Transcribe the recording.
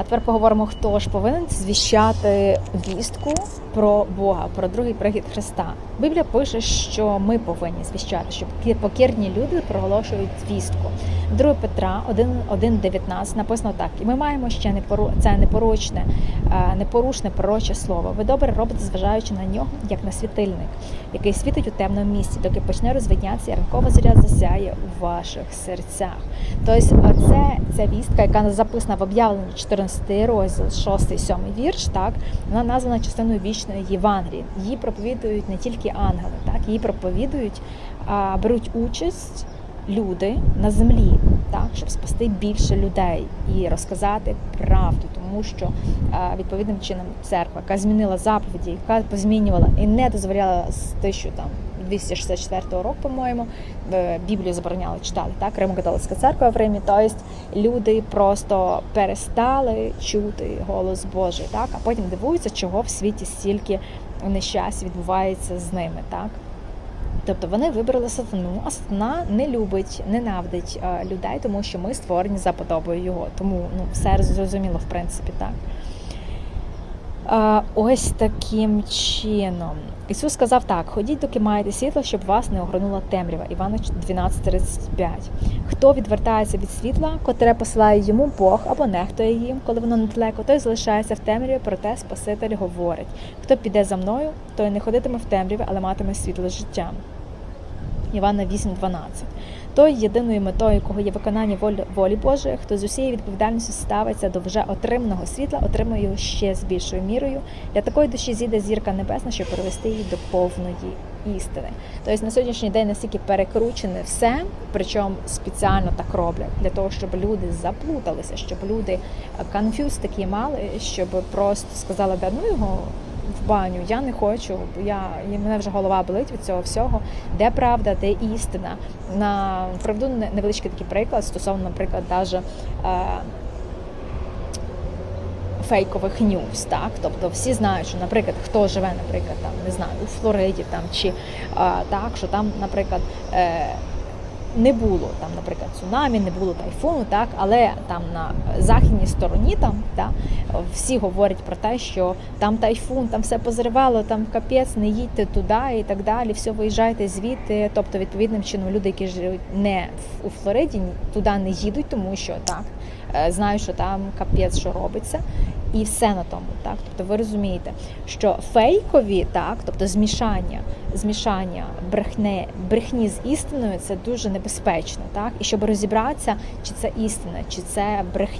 А тепер поговоримо, хто ж повинен звіщати вістку про Бога, про другий прихід Христа. Біблія пише, що ми повинні звіщати, що покірні люди проголошують вістку. 2 Петра 1.19 написано так: і ми маємо ще непору... це непорочне, е, непорушне пророче слово. Ви добре робите, зважаючи на нього, як на світильник, який світить у темному місці, доки почне розвиднятися, ранкова зоря засяє у ваших серцях. Тобто, це ця вістка, яка записана в об'явленні 14 розділ, 6-7 вірш, так вона названа частиною вічної Євангелії. Її проповідують не тільки ангели, так її проповідують, а беруть участь люди на землі, так щоб спасти більше людей і розказати правду, тому що відповідним чином церква, яка змінила заповіді, яка позмінювала і не дозволяла з тисячу там 264 року, по-моєму, е, Біблію забороняли читати, так, Римо-католицька церква в Римі. Тобто люди просто перестали чути голос Божий, так, а потім дивуються, чого в світі стільки нещастя відбувається з ними, так. Тобто вони вибрали сатану, а сатана не любить, ненавидить е, людей, тому що ми створені за подобою його. Тому ну, все зрозуміло, в принципі, так. Ось таким чином. Ісус сказав так: ходіть, доки маєте світло, щоб вас не огорнула темрява. Івана 12.35. Хто відвертається від світла, котре посилає йому Бог або нехтує їм, коли воно недалеко, той залишається в темряві, проте Спаситель говорить: хто піде за мною, той не ходитиме в темряві, але матиме світло життя. Івана 8.12. Той єдиною метою, кого є виконання волі, волі Божої, хто з усією відповідальністю ставиться до вже отриманого світла, отримує його ще з більшою мірою. Для такої душі зійде зірка небесна, щоб привести її до повної істини. Тобто на сьогоднішній день настільки перекручене все, причому спеціально так роблять для того, щоб люди заплуталися, щоб люди конфюз такі мали, щоб просто сказали, да ну його в баню, я не хочу, я мене вже голова болить від цього всього. Де правда, де істина. На правду невеличкий такий приклад стосовно, наприклад, даже е, фейкових ньюс, так тобто всі знають, що, наприклад, хто живе, наприклад, там не знаю, у Флориді там чи е, так, що там, наприклад. Е, не було там, наприклад, цунамі, не було тайфуну, так але там на західній стороні там та всі говорять про те, що там тайфун, там все позривало, там капець, не їдьте туди і так далі. Все виїжджайте звідти. Тобто, відповідним чином люди, які живуть не у Флориді, туди не їдуть, тому що так знають, що там капець, що робиться. І все на тому, так тобто ви розумієте, що фейкові, так, тобто змішання, змішання брехне, брехні з істиною це дуже небезпечно, так і щоб розібратися, чи це істина, чи це брехня.